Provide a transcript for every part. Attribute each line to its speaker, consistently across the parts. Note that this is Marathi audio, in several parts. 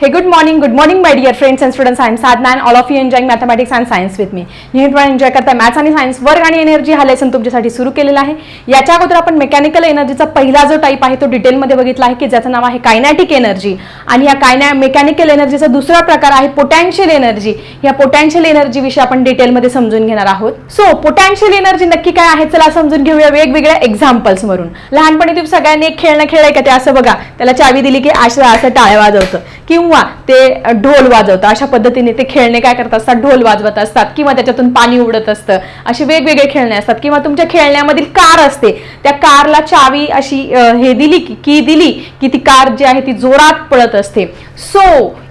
Speaker 1: Hey, good morning, good morning, my dear friends and students. I am Sadhna and all of you enjoying mathematics and science with me. नेहमीप्रमाणे एन्जॉय करता मॅथ्स आणि सायन्स वर्ग आणि एनर्जी हा लेसन तुमच्यासाठी सुरू केलेला आहे. याच्या अगोदर आपण मेकॅनिकल एनर्जीचा पहिला जो टाईप आहे तो डिटेलमध्ये बघितला आहे की ज्याचं नाव आहे कायनॅटिक एनर्जी आणि या कायनॅ मेकॅनिकल एनर्जीचा दुसरा प्रकार आहे पोटॅन्शियल एनर्जी या पोटॅन्शियल एनर्जी विषयी आपण डिटेलमध्ये समजून घेणार आहोत. सो पोटॅन्शियल एनर्जी नक्की काय आहे? चला समजून घेऊया वेगवेगळ्या एक्झाम्पल्स वरून लहानपणी तुम्ही सगळ्यांनी एक खेळणं खेळलंय का ते? असं बघा. त्याला चावी दिली की असं असं टाळ्या वाजवतं. किंवा किंवा ते ढोल वाजवतं अशा पद्धतीने ते खेळणे काय करत असतात ढोल वाजवत असतात किंवा त्याच्यातून पाणी उडत असतं. असे वेगवेगळे खेळणे असतात किंवा तुमच्या खेळण्यामधील कार असते. त्या कारला चावी अशी हे दिली की की दिली की ती कार जी आहे ती जोरात पळत असते. सो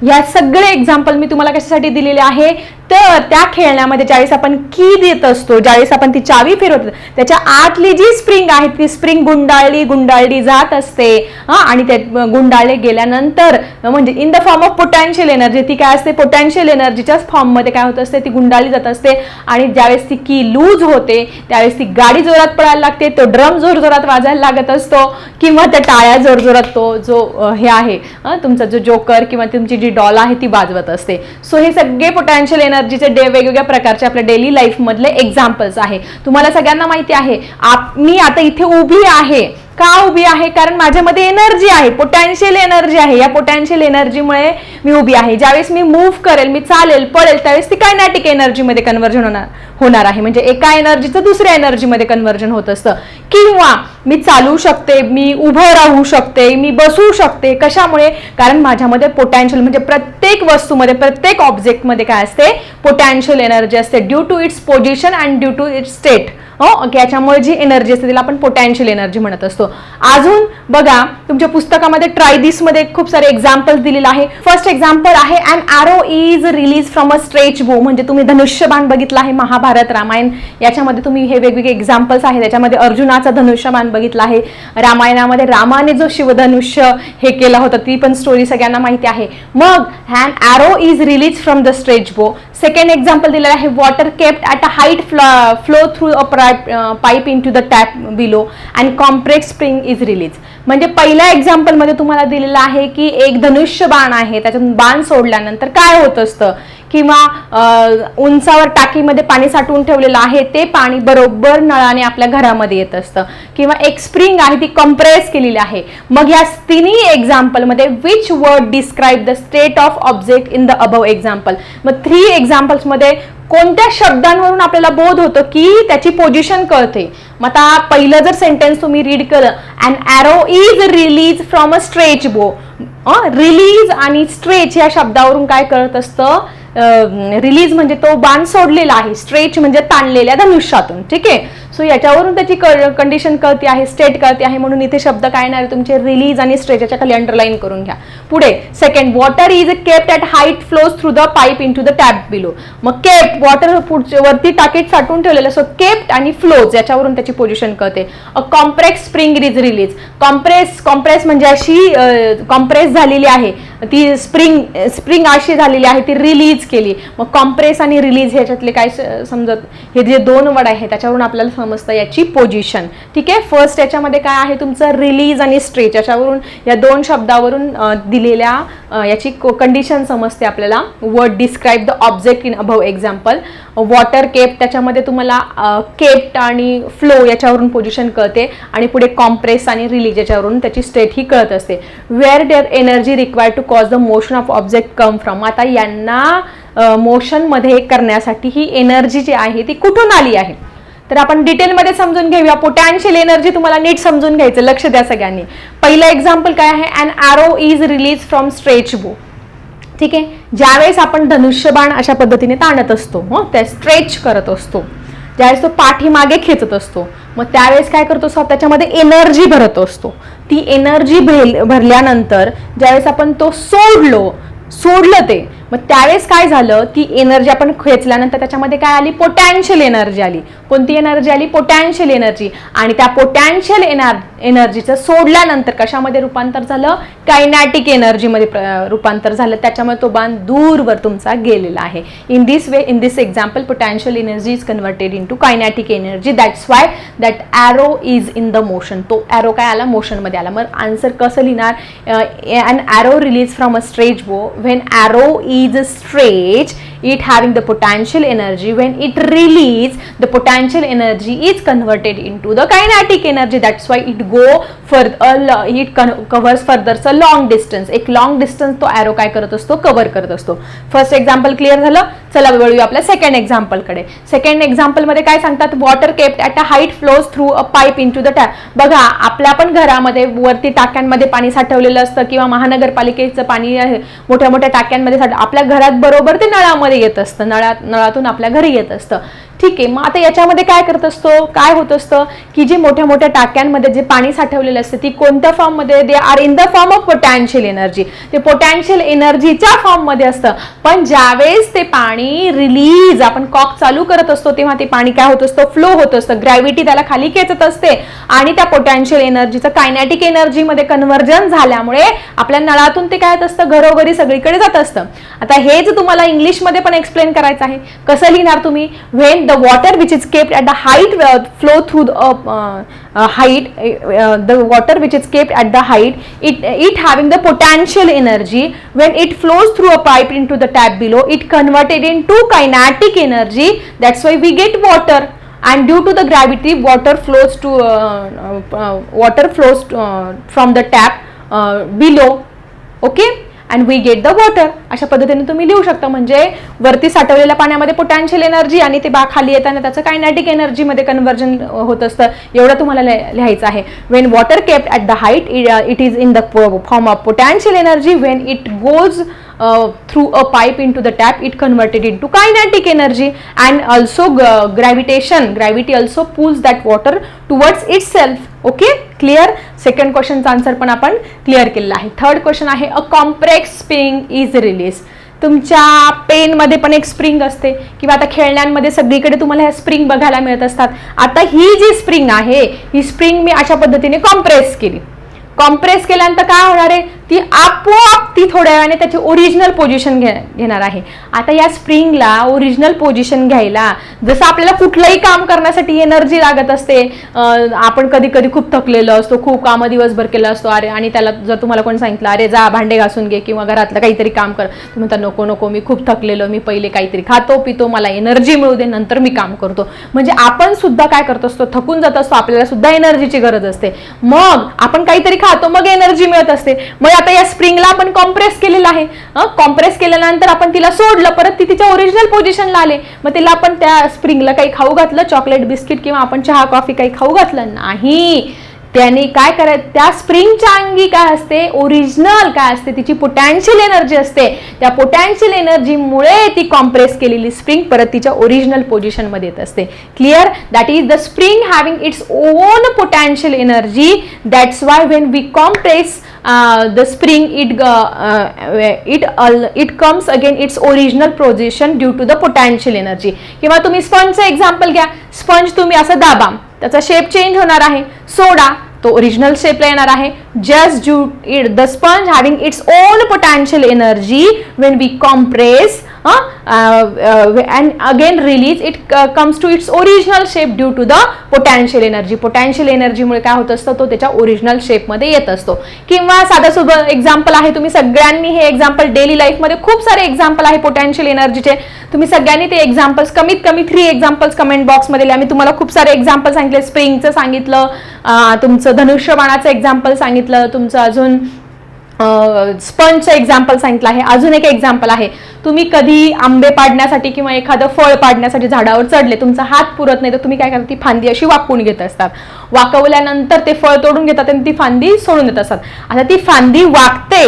Speaker 1: या सगळे एक्झाम्पल मी तुम्हाला कशासाठी दिलेले आहे? तर त्या खेळण्यामध्ये ज्यावेळेस आपण की देत असतो ज्यावेळेस आपण ती चावी फिरवतो त्याच्या आतली जी स्प्रिंग आहे ती स्प्रिंग गुंडाळली गुंडाळली जात असते. हा आणि त्या गुंडाळले गेल्यानंतर म्हणजे in the form of potential energy ती काय असते? पोटॅन्शियल एनर्जीच्याच फॉर्ममध्ये काय होत असते? ती गुंडाळली जात असते. आणि ज्यावेळेस ती की लूज होते त्यावेळेस ती गाडी जोरात पळायला लागते तो ड्रम जोर जोरात वाजायला लागत असतो किंवा त्या टाळ्या जोर जोरात तो जो हे आहे तुमचा जो जोकर किंवा तुमची जी डॉल आहे ती वाजवत असते. सो हे सगळे पोटॅन्शियल एनर्जीचे डे वेगवेगळ्या प्रकारचे आपल्या डेली लाईफ मधले एक्झाम्पल्स आहे. तुम्हाला सगळ्यांना माहिती आहे आप मी आता इथे उभी आहे. का उभी आहे? कारण माझ्यामध्ये एनर्जी आहे पोटॅन्शियल एनर्जी आहे. या पोटॅन्शियल एनर्जीमुळे मी उभी आहे. ज्यावेळेस मी मूव्ह करेल मी चालेल पळेल त्यावेळेस ती कायनॅटिक एनर्जीमध्ये कन्वर्जन होणार होणार आहे. म्हणजे एका एनर्जीचं दुसऱ्या एनर्जीमध्ये कन्वर्जन होत असतं. किंवा मी चालू शकते मी उभं राहू शकते मी बसू शकते. कशामुळे? कारण माझ्यामध्ये पोटॅन्शियल म्हणजे प्रत्येक वस्तूमध्ये प्रत्येक ऑब्जेक्टमध्ये काय असते? पोटॅन्शियल एनर्जी असते. Due to its position and due to its state हो? याच्यामुळे जी एनर्जी असते तिला आपण पोटॅन्शियल एनर्जी म्हणत असतो. अजून बघा तुमच्या पुस्तकामध्ये ट्राय दिसमध्ये खूप सारे एक्झाम्पल्स दिलेले आहे. फर्स्ट एक्झाम्पल आहे and arrow is release from a stretch bow म्हणजे तुम्ही धनुष्यबाण बघितला आहे महाभारत रामायण. याच्यामध्ये तुम्ही हे वेगवेगळे एक्झाम्पल्स आहे त्याच्यामध्ये अर्जुनाचा धनुष्यबाण बघितला आहे. रामायणामध्ये रामाने जो शिवधनुष्य हे केलं होतं ती पण स्टोरी सगळ्यांना माहिती आहे. मग and arrow is release from the stretch bow second example दिलेलं आहे water kept at a height flow through a pipe into the tap below and compressed spring is release म्हणजे पहिल्या एक्झाम्पलमध्ये तुम्हाला दिलेलं आहे की एक धनुष्य बाण आहे त्याच्यातून बाण सोडल्यानंतर काय होत असतं? किंवा उंचावर टाकीमध्ये पाणी साठवून ठेवलेलं आहे ते पाणी बरोबर नळाने आपल्या घरामध्ये येत असतं. किंवा एक स्प्रिंग आहे ती कम्प्रेस केलेली आहे. मग या तिन्ही एक्झाम्पलमध्ये which word describe the state of object in the above example मग थ्री एक्झाम्पल्समध्ये कोणत्या शब्दांवरून आपल्याला बोध होतो की त्याची पोझिशन कळते? मग आता पहिलं जर सेंटेन्स तुम्ही रीड केलं and arrow is release from a stretch bow release आणि स्ट्रेच या शब्दावरून काय कळत असतं? रिलीज म्हणजे तो बाण सोडलेला आहे स्ट्रेच म्हणजे ताणलेल्या धनुष्यातून ठीक आहे? सो याच्यावरून त्याची कंडिशन कळती आहे स्टेट कळते आहे म्हणून इथे शब्द काय येणार तुमचे रिलीज आणि स्ट्रेच याच्या खाली अंडरलाईन करून घ्या. पुढे second water is kept at height flows through the pipe into the tap below मग केप वॉटर पुढच्या वरती टाकीत साठवून ठेवलेलं सो केप्ट आणि फ्लोज याच्यावरून त्याची पोझिशन कळते. A compressed spring is release compress compress म्हणजे अशी कॉम्प्रेस झालेली आहे. ती स्प्रिंग स्प्रिंग अशी झालेली आहे ती रिलीज केली. मग कॉम्प्रेस आणि रिलीज ह्याच्यातले काय समजत हे जे दोन वर्ड आहे त्याच्यावरून आपल्याला समजतं याची पोझिशन ठीक आहे? फर्स्ट याच्यामध्ये काय आहे तुमचं रिलीज आणि स्ट्रेच याच्यावरून या दोन शब्दावरून दिलेल्या याची कंडिशन समजते आपल्याला. Word describe the object in above example water kept त्याच्यामध्ये तुम्हाला केप्ट आणि फ्लो याच्यावरून पोझिशन कळते. आणि पुढे कॉम्प्रेस आणि रिलीज याच्यावरून त्याची स्टेट ही कळत असते. Where there energy required to cause the motion of object come from आता यांना मोशनमध्ये करण्यासाठी ही एनर्जी जी आहे ती कुठून आली आहे? तर आपण डिटेलमध्ये समजून घेऊया. पोटॅन्शियल एनर्जी तुम्हाला नीट समजून घ्यायचं. लक्ष द्या सगळ्यांनी. पहिलं एक्झाम्पल काय आहे? And arrow is release from stretch bow ठीक आहे? ज्यावेळेस आपण धनुष्यबाण अशा पद्धतीने ताणत असतो हो त्या स्ट्रेच करत असतो. ज्यावेळेस तो पाठीमागे खेचत असतो मग त्यावेळेस काय करतो असतो? त्याच्यामध्ये एनर्जी भरत असतो. ती एनर्जी भरल्यानंतर ज्यावेळेस आपण तो सोडलो सोडलं ते मग त्यावेळेस काय झालं की एनर्जी आपण खेचल्यानंतर त्याच्यामध्ये काय आली? पोटॅन्शियल एनर्जी आली. कोणती एनर्जी आली? पोटॅन्शियल एनर्जी आणि त्या पोटॅन्शियल एनर एनर्जीचं सोडल्यानंतर कशामध्ये रूपांतर झालं? कायनॅटिक एनर्जीमध्ये रूपांतर झालं. त्याच्यामुळे तो बाण दूरवर तुमचा गेलेला आहे. In this way in this example potential energy is converted into kinetic energy that's why that arrow is in the motion तो ॲरो काय आला? मोशनमध्ये आला. मग आन्सर कसं लिहिणार? And arrow release from a stretch bow when arrow is is a stretch it having the potential energy. When it release the potential energy is converted into the kinetic energy. That's why it go far he covers फर्दरचं con- distance एक long डिस्टन्स तो ॲरो काय करत असतो? कव्हर करत असतो. फर्स्ट एक्झाम्पल क्लिअर झालं? चला वळूया आपल्या सेकंड एक्झाम्पलकडे सेकंड एक्झाम्पलमध्ये काय सांगतात? Water kept at a height flows through a pipe into the tap बघा आपल्या पण घरामध्ये वरती टाक्यांमध्ये पाणी साठवलेलं असतं किंवा महानगरपालिकेचं पाणी आहे मोठ्या मोठ्या टाक्यांमध्ये साठ आपल्या घरात बरोबर ते नळामध्ये येत असतं. नळात नळातून आपल्या घरी येत असतं. ठीक आहे मग आता याच्यामध्ये काय करत असतो? काय होत असतं? की जे मोठ्या मोठ्या टाक्यांमध्ये जे पाणी साठवलेलं असतं ती कोणत्या फॉर्ममध्ये they are in the form of potential energy ते पोटॅन्शियल एनर्जीच्या फॉर्ममध्ये असतं. पण ज्यावेळेस ते पाणी रिलीज आपण कॉक चालू करत असतो तेव्हा ते पाणी काय होत असतं? फ्लो होत असतं. ग्रॅव्हिटी त्याला खाली खेचत असते. आणि त्या पोटॅन्शियल एनर्जीचं कायनॅटिक एनर्जीमध्ये कन्व्हर्जन झाल्यामुळे आपल्या नळातून ते काय होत असतं? घरोघरी सगळीकडे जात असतं. आता हेच तुम्हाला इंग्लिशमध्ये पण एक्सप्लेन करायचं आहे कसं लिहिणार तुम्ही? When the water which is kept at the height uh, flow through the uh, uh, uh height uh, uh, the water which is kept at the height it it having the potential energy. When it flows through a pipe into the tap below it converted into kinetic energy. That's why we get water. And due to the gravity water flows to water flows to, from the tap below. Okay? And we get the water अशा पद्धतीने तुम्ही लिहू शकता. म्हणजे वरती साठवलेल्या पाण्यामध्ये पोटॅन्शियल एनर्जी आणि ते बा खाली येताना त्याचं कायनॅटिक एनर्जीमध्ये कन्वर्जन होत असतं. एवढं तुम्हाला लिहायचं आहे. When water kept at the height it is in the form of potential energy when it goes through a pipe into the tap it converted into kinetic energy and gravitation gravitation also pulls that that water itself. Itself okay clear second क्वेश्चनचा answer पण आपण क्लिअर केलेला आहे. थर्ड क्वेश्चन आहे a compressed spring is release तुमच्या पेनमध्ये पण एक स्प्रिंग असते. किंवा आता खेळण्यांमध्ये सगळीकडे तुम्हाला ह्या स्प्रिंग बघायला मिळत असतात. आता ही जी स्प्रिंग आहे ही स्प्रिंग मी अशा पद्धतीने कॉम्प्रेस केली. कॉम्प्रेस केल्यानंतर काय होणार आहे? ती आपोआप ती थोड्या वेळाने त्याची ओरिजिनल पोझिशन घे घेणार आहे. आता या स्प्रिंगला ओरिजिनल पोझिशन घ्यायला जसं आपल्याला कुठलंही काम करण्यासाठी एनर्जी लागत असते आपण कधी कधी खूप थकलेलो असतो खूप कामं दिवसभर केलं असतो अरे आणि त्याला जर तुम्हाला कोण सांगितलं अरे जा भांडे घासून घे किंवा घरातलं काहीतरी काम कर. तुम्ही म्हणता नको नको मी खूप थकलेलो मी पहिले काहीतरी खातो पितो मला एनर्जी मिळू दे नंतर मी काम करतो. म्हणजे आपण सुद्धा काय करत असतो थकून जात असतो आपल्याला सुद्धा एनर्जीची गरज असते. मग आपण काहीतरी खातो मग एनर्जी मिळत असते. मग आता या स्प्रिंगला आपण कॉम्प्रेस केलेलं आहे. कॉम्प्रेस केल्यानंतर आपण तिला सोडलं परत ती तिच्या ओरिजिनल पोझिशनला आले. मग तिला आपण त्या स्प्रिंगला काही खाऊ घातलं चॉकलेट बिस्किट किंवा आपण चहा कॉफी काही खाऊ घातलं? नाही. त्याने काय करायचं? त्या स्प्रिंगच्या अंगी काय असते? ओरिजिनल काय असते? तिची पोटॅन्शियल एनर्जी असते. त्या पोटॅन्शियल एनर्जीमुळे ती कॉम्प्रेस केलेली स्प्रिंग परत तिच्या ओरिजिनल पोझिशनमध्ये येत असते. Clear that is the spring having its own potential energy that's why when we compress the spring it it it comes again its original position due to the potential energy किंवा तुम्ही स्पंजचं एक्झाम्पल घ्या. स्पंज तुम्ही असं दाबा. त्याचा शेप चेंज होणार आहे. सोडा. तो ओरिजिनल शेपला येणार आहे. Just due it the sponge having its own potential energy when we compress and again release it comes to its original shape due to the potential energy potential एनर्जीमुळे काय होत असतं? तो त्याच्या ओरिजिनल शेपमध्ये येत असतो. किंवा साधा सुद्धा एक्झाम्पल आहे तुम्ही सगळ्यांनी हे एक्झाम्पल डेली लाईफमध्ये खूप सारे एक्झाम्पल आहे पोटॅन्शियल एनर्जीचे तुम्ही सगळ्यांनी ते एक्झाम्पल्स कमीत कमी थ्री एक्झाम्पल्स कमेंट बॉक्समध्ये लिहा. मी तुम्हाला खूप सारे एक्झाम्पल सांगितले. स्प्रिंगचं सांगितलं uh, तुमचं धनुष्यबाणाचं एक्झाम्पल सांगितलं तुमचं अजून स्पंजचं एक्झाम्पल सांगितलं आहे. अजून एक एक्झाम्पल आहे. तुम्ही कधी आंबे पाडण्यासाठी किंवा एखादं फळ पाडण्यासाठी झाडावर चढले तुमचा हात पुरत नाही तर तुम्ही काय करता? ती फांदी अशी वाकवून घेत असतात. वाकवल्यानंतर ते फळ तोडून घेतात आणि ती फांदी सोडून देत असतात. आता ती फांदी वाकते.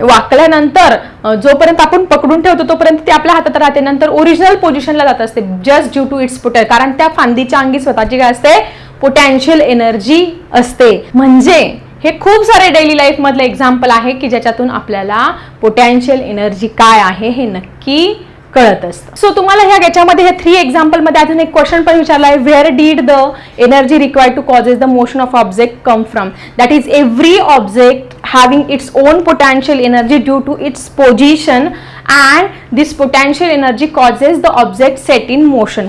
Speaker 1: वाकल्यानंतर जोपर्यंत आपण पकडून ठेवतो तोपर्यंत ती आपल्या हातात राहते. नंतर ओरिजिनल पोझिशनला जात असते. Just due to its putter कारण त्या फांदीच्या अंगी स्वतःची काय असते? पोटॅन्शियल एनर्जी असते. म्हणजे हे खूप सारे डेली लाईफमधलं एक्झाम्पल आहे की ज्याच्यातून आपल्याला पोटॅन्शियल एनर्जी काय आहे हे नक्की कळत असतं. सो तुम्हाला ह्या याच्यामध्ये हे थ्री एक्झाम्पलमध्ये अजून एक क्वेश्चन पण विचारला आहे. Where did the energy required to causes the motion of object come from that is every object having its own potential energy due to its position and this potential energy causes the object set in motion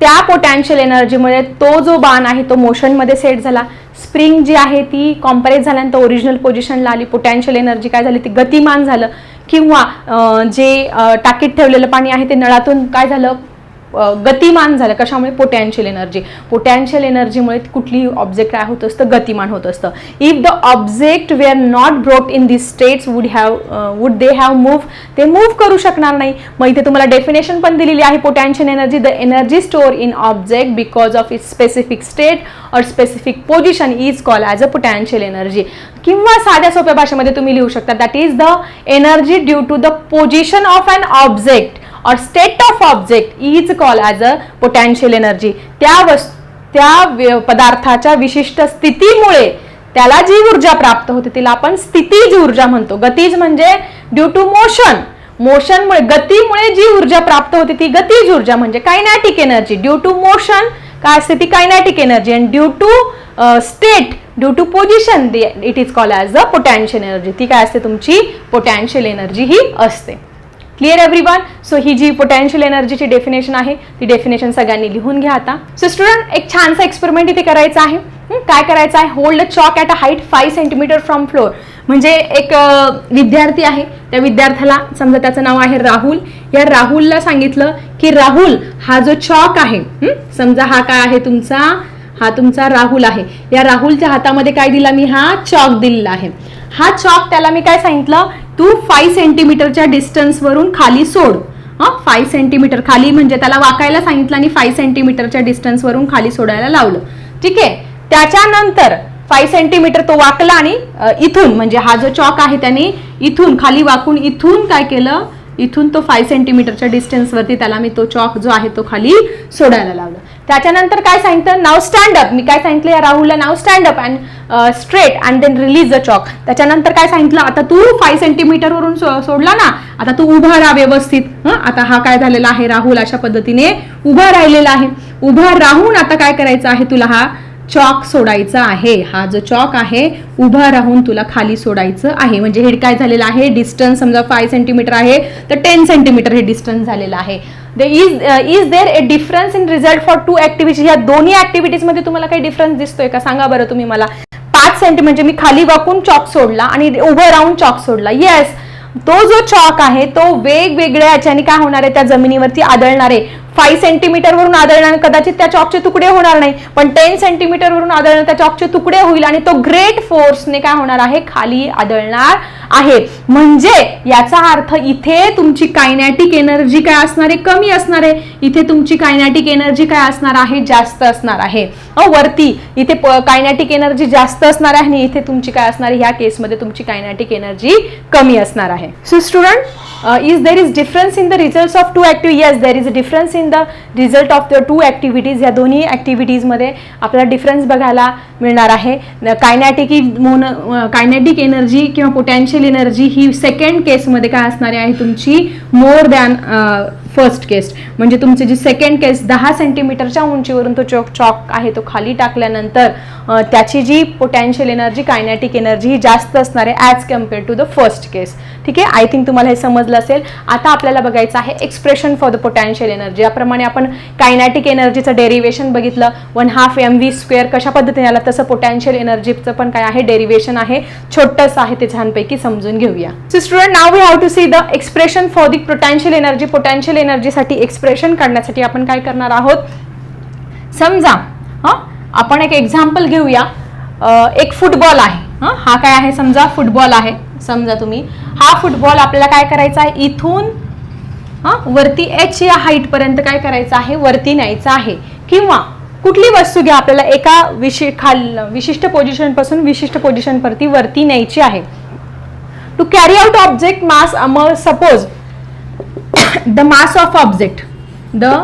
Speaker 1: त्या पोटॅन्शियल एनर्जीमुळे तो जो बाण आहे तो मोशनमध्ये सेट झाला. स्प्रिंग जी आहे ती कॉम्परेज झाल्यानंतर ओरिजिनल पोझिशनला आली. पोटॅन्शियल एनर्जी काय झाली? ती गतिमान झालं. किंवा जे टाकीत ठेवलेलं पाणी आहे ते नळातून काय झालं? गतिमान झालं. कशामुळे? पोटॅन्शियल एनर्जी पोटॅन्शियल एनर्जीमुळे कुठलीही ऑब्जेक्ट काय होत असतं? गतिमान होत असतं. If the object were are not brought in this states would have would they have move ते मूव्ह करू शकणार नाही. मग इथे तुम्हाला डेफिनेशन पण दिलेली आहे. Potential energy the energy store in object because of its specific state और specific position is call as a potential energy किंवा साध्या सोप्या भाषेमध्ये तुम्ही लिहू शकता. That is the energy due to the position of an object और state of object is call as a potential energy त्या वस्तू त्या व्य- पदार्थाच्या विशिष्ट स्थितीमुळे त्याला जी ऊर्जा प्राप्त होते तिला आपण स्थितीज ऊर्जा म्हणतो. गतीज म्हणजे ड्यू टू मोशन मोशनमुळे गतीमुळे जी ऊर्जा प्राप्त होते ती गतीज ऊर्जा म्हणजे kinetic energy due to motion काय असते ती kinetic energy and due to state due to position it is call as a potential energy ती काय असते तुमची? पोटॅन्शियल एनर्जी ही असते. क्लिअर एव्हरीवन सो ही जी पोटॅन्शियल एनर्जीची डेफिनेशन आहे ती डेफिनेशन सगळ्यांनी लिहून घ्या आता. सो स्टुडंट एक छानसा एक्सपेरिमेंट इथे करायचा आहे. काय करायचं आहे? Hold chalk at a height five centimetre from floor म्हणजे एक विद्यार्थी आहे. त्या विद्यार्थ्याला समजा त्याचं नाव आहे राहुल. या राहुलला सांगितलं की राहुल हा जो चॉक आहे समजा हा काय आहे तुमचा? हा तुमचा राहुल आहे. या राहुलच्या हातामध्ये काय दिला मी? हा चॉक दिलेला आहे. हा चॉक त्याला मी काय सांगितलं? तू फाईव्ह सेंटीमीटरच्या डिस्टन्सवरून खाली सोड. हां? फाईव्ह सेंटीमीटर खाली म्हणजे त्याला वाकायला सांगितलं आणि फाईव्ह सेंटीमीटरच्या डिस्टन्सवरून खाली सोडायला लावलं. ठीक आहे? त्याच्यानंतर फाईव्ह सेंटीमीटर तो वाकला आणि इथून म्हणजे हा जो चॉक आहे त्याने इथून खाली वाकून इथून काय केलं? इथून तो फाय सेंटीमीटरच्या डिस्टन्सवरती त्याला मी तो चॉक जो आहे तो खाली सोडायला लावला. त्याच्यानंतर काय सांगितलं? नाव स्टँडअप मी काय सांगितलं या राहुलला? Now stand up and straight and then release the chalk त्याच्यानंतर काय सांगितलं? आता तू फाय सेंटीमीटरवरून सो- सोडला ना आता तू उभा राहा व्यवस्थित. आता हा काय झालेला आहे? राहुल अशा पद्धतीने उभा राहिलेला आहे. उभा राहून आता काय करायचं आहे तुला हा? चॉक सोडायचा आहे. हा जो चॉक आहे उभा राहून तुला खाली सोडायचं आहे. म्हणजे हे काय झालेलं आहे? डिस्टन्स समजा फाय सेंटीमीटर आहे तर टेन सेंटीमीटर हे डिस्टन्स झालेलं आहे. Is is there a difference in result for two activities ह्या दोन्ही ऍक्टिव्हिटीजमध्ये तुम्हाला काही डिफरन्स दिसतोय का? सांगा बरं तुम्ही मला. पाच सेंटी म्हणजे मी खाली वाकून चॉक सोडला आणि उभं राहून चॉक सोडला. येस तो जो चॉक आहे तो वेगवेगळ्या याच्याने काय होणार आहे? त्या जमिनीवरती आदळणार आहे. फाईव्ह सेंटीमीटरवरून आदळणार कदाचित त्या चॉकचे तुकडे होणार नाही. पण टेन सेंटीमीटरवरून आदळणार त्या चॉकचे तुकडे होईल आणि तो ग्रेट फोर्सने काय होणार आहे? खाली आदळणार आहे. म्हणजे याचा अर्थ इथे तुमची कायनॅटिक एनर्जी काय असणार आहे? कमी असणार आहे. इथे तुमची कायनॅटिक एनर्जी काय असणार आहे? जास्त असणार आहे. वरती इथे कायनॅटिक एनर्जी जास्त असणार आहे आणि इथे तुमची काय असणार आहे? ह्या केसमध्ये तुमची कायनॅटिक एनर्जी कमी असणार आहे. So student Uh, is there is difference in the results of two active yes there is a difference in the result of the two activities. या दोन्ही ॲक्टिव्हिटीजमध्ये आपल्याला डिफरन्स बघायला मिळणार आहे. कायनॅटिक मोन कायनॅटिक एनर्जी किंवा पोटॅन्शियल एनर्जी ही सेकंड केसमध्ये काय असणारी आहे? तुमची more than uh, first case म्हणजे तुमची जी सेकंड केस दहा सेंटीमीटरच्या उंचीवरून तो चॉक चॉक आहे तो खाली टाकल्यानंतर त्याची जी पोटॅन्शियल एनर्जी कायनॅटिक एनर्जी ही जास्त असणार आहे as compare to the first case ठीक आहे? आय थिंक तुम्हाला हे समजलं असेल. आता आपल्याला बघायचं आहे expression for the potential energy याप्रमाणे आपण कायनॅटिक एनर्जीचं डेरिवेशन बघितलं. One half M V square कशा पद्धतीने आला? तसं पोटॅन्शियल एनर्जीचं पण काय आहे? डेरिवेशन आहे. छोटंसं आहे ते छानपैकी समजून घेऊया. So student now we have to see the expression for the potential energy potential एनर्जीसाठी expression काढण्यासाठी आपण काय करणार आहोत? समजा हां? आपण एक एक्झाम्पल घेऊया. एक फुटबॉल आहे. हां? हा काय आहे समजा? फुटबॉल आहे. समजा तुम्ही. हा फुटबॉल आपल्याला काय करायचा आहे? इथून हां? वरती एच या हाईट पर्यंत काय करायचं आहे? वरती न्यायचं आहे. किंवा कुठली वस्तू घ्या आपल्याला एका विशि खाल विशिष्ट पोझिशनपासून विशिष्ट पोझिशन वरती वरती न्यायची आहे. To carry out object mass suppose the mass of object the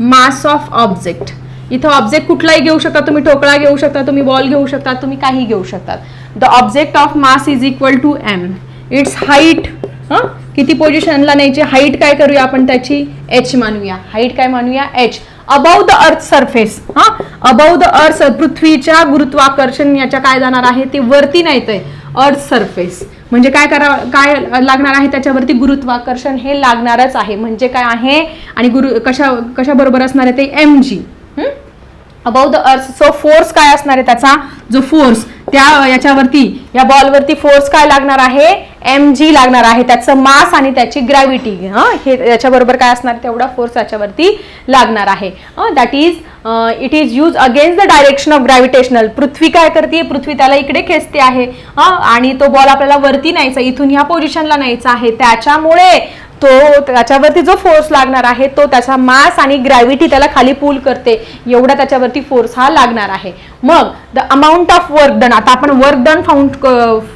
Speaker 1: mass of object इथं ऑब्जेक्ट कुठलाही घेऊ शकता तुम्ही ठोकळा घेऊ शकता तुम्ही बॉल घेऊ शकता तुम्ही काही घेऊ शकता. The object of mass is equal to M its height हां? किती पोझिशनला न्यायची? हाईट काय करूया आपण त्याची? एच मानूया. हाईट काय मानूया? H above the earth surface हा? अबव द अर्थ पृथ्वीच्या गुरुत्वाकर्षण याच्या काय जाणार आहे? ते वरती नाही आहे अर्थ सरफेस म्हणजे काय करा काय लागणार आहे त्याच्यावरती गुरुत्वाकर्षण हे लागणारच आहे. म्हणजे काय आहे? आणि गुरु कशा कशाबरोबर असणार आहे ते? M G about the earth so force काय असणार आहे त्याचा? जो फोर्स त्या याच्यावरती या बॉलवरती फोर्स काय लागणार आहे? एम जी लागणार आहे. त्याचं मास आणि त्याची ग्रॅव्हिटी हे याच्याबरोबर काय असणार? तेवढा फोर्स त्याच्यावरती लागणार आहे. That is it is use against the direction of gravitational पृथ्वी काय करते? पृथ्वी त्याला इकडे खेचते आहे. हं? आणि तो बॉल आपल्याला वरती न्यायचा इथून ह्या पोझिशनला न्यायचा आहे. त्याच्यामुळे तो त्याच्यावरती जो फोर्स लागणार आहे तो त्याचा मास आणि ग्रॅव्हिटी त्याला खाली पूल करते. एवढा त्याच्यावरती फोर्स हा लागणार आहे. मग the amount of work done आता आपण वर्क डन फाउंड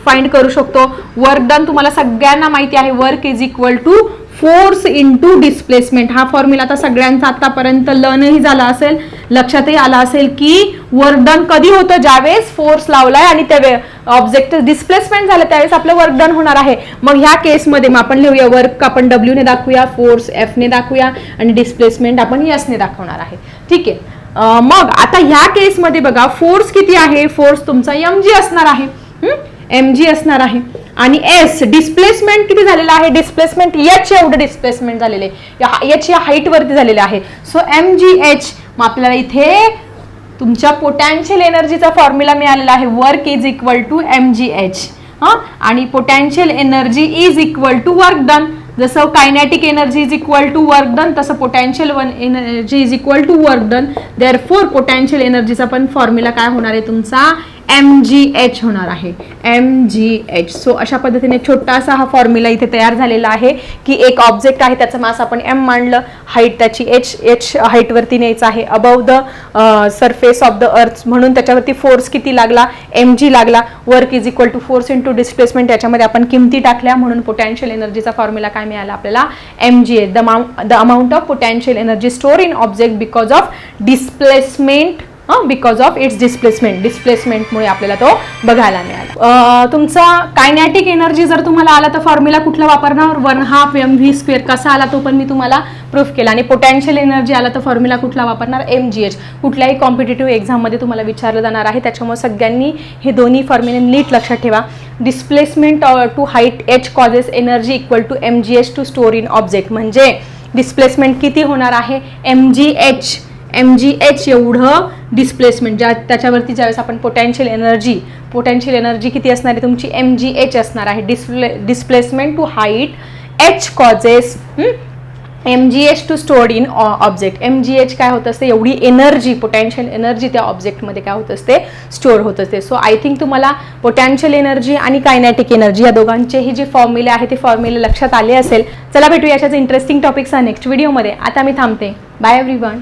Speaker 1: फाइंड करू शकतो. वर्क डन तुम्हाला सगळ्यांना माहिती आहे work is equal to force into displacement हा फॉर्म्युला आता सगळ्यांचा आतापर्यंत लर्नही झाला असेल. लक्षातही आला असेल की वर्कडन कधी होतं? ज्यावेळेस फोर्स लावलाय आणि त्यावेळे ऑब्जेक्ट डिस्प्लेसमेंट झालं त्यावेळेस आपलं वर्क डन होणार आहे. मग ह्या केसमध्ये मग आपण लिहूया वर्क आपण डब्ल्यूने ने दाखवूया फोर्स ने दाखवूया आणि डिस्प्लेसमेंट आपण यसने ने दाखवणार आहे. ठीक आहे. मग आता ह्या केसमध्ये बघा फोर्स किती आहे? फोर्स तुमचा एम जी असणार आहे. एम जी असणार आहे. आणि एस डिस्प्लेसमेंट किती झालेलं आहे? डिस्प्लेसमेंट एच एवढं डिस्प्लेसमेंट झालेलं आहे. एच या हाईट वरती झालेलं आहे. सो एम जी एच मग आपल्याला इथे तुमच्या पोटॅन्शियल एनर्जीचा फॉर्म्युला मिळालेला आहे. Work is equal to M G H हां? आणि potential energy is equal to work done जसं kinetic energy is equal to work done तसं potential one energy is equal to work done therefore potential एनर्जीचा पण फॉर्म्युला काय होणार आहे तुमचा? एम जी एच होणार आहे. एम जी एच सो अशा पद्धतीने छोटासा हा फॉर्म्युला इथे तयार झालेला आहे की एक ऑब्जेक्ट आहे त्याचं मास आपण एम मांडलं हाईट त्याची एच एच हाईटवरती न्यायचं आहे. Above the surface of the earth म्हणून त्याच्यावरती फोर्स किती लागला? एम जी लागला. Work is equal to force into displacement याच्यामध्ये आपण किमती टाकल्या म्हणून पोटॅन्शियल एनर्जीचा फॉर्म्युला काय मिळाला आपल्याला? M G H the the amount of potential energy store in object because of displacement because of its displacement डिस्प्लेसमेंटमुळे आपल्याला तो बघायला मिळाला. तुमचा कायनॅटिक एनर्जी जर तुम्हाला आला तर फॉर्म्युला कुठला वापरणार? One half M V square कसा आला तो पण मी तुम्हाला प्रूफ केला. आणि पोटॅन्शियल एनर्जी आला तर फॉर्म्युला कुठला वापरणार? एम जी एच कुठल्याही कॉम्पिटेटिव्ह एक्झाममध्ये तुम्हाला विचारलं जाणार आहे. त्याच्यामुळे सगळ्यांनी हे दोन्ही फॉर्म्युले नीट लक्षात ठेवा. Displacement to height H causes energy equal to M G H to store in object म्हणजे डिस्प्लेसमेंट किती होणार आहे? M G H M G H एवढं डिस्प्लेसमेंट ज्या त्याच्यावरती ज्यावेळेस आपण पोटॅन्शियल एनर्जी पोटॅन्शियल एनर्जी किती असणार आहे? तुमची एम जी एच असणार आहे. Display displacement to height H causes M G H to stored in object M G H काय होत असते? एवढी एनर्जी पोटॅन्शियल एनर्जी त्या ऑब्जेक्टमध्ये काय होत असते? स्टोअर होत असते. सो आय थिंक तुम्हाला पोटॅन्शियल एनर्जी आणि कायनॅटिक एनर्जी या दोघांचेही जे फॉर्म्युले आहे ते फॉर्म्युले लक्षात आले असेल. चला भेटू याच्याच इंटरेस्टिंग टॉपिक्स नेक्स्ट व्हिडिओमध्ये आता मी थांबते. Bye every one